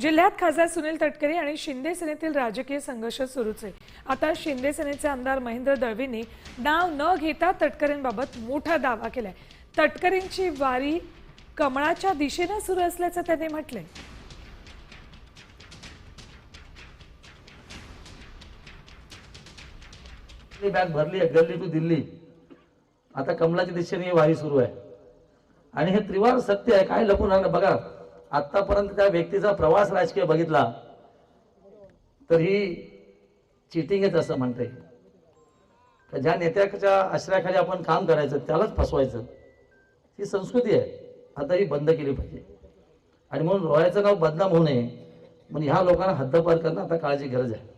जिल्ह्यात खासदार सुनील तटकरे आणि शिंदे सेनेतील राजकीय संघर्ष सुरूच आहे. आता शिंदे सेनेचे आमदार महेंद्र दळवींनी नाव न घेता तटकरेंबाबत मोठा दावा केलाय. तटकरेंची वारी कमळाच्या दिशेनं सुरू असल्याचं त्यांनी म्हटलंय. बॅग भरली आहे गल्ली टू दिल्ली. आता कमलाच्या दिशेने वारी सुरू आहे. आणि हे त्रिवार सत्य आहे काय लपून राहिलं बघा. आतापर्यंत त्या व्यक्तीचा प्रवास राजकीय बघितला तर ही चिटिंग आहे असं म्हणता. येईल ज्या नेत्याच्या आश्रयाखाली आपण काम करायचं त्यालाच फसवायचं. ही संस्कृती आहे. आता ही बंद केली पाहिजे. आणि म्हणून रोयाचं नाव बदनाम होऊ नये. म्हणून ह्या लोकांना हद्दपार करणं आता काळाची गरज आहे.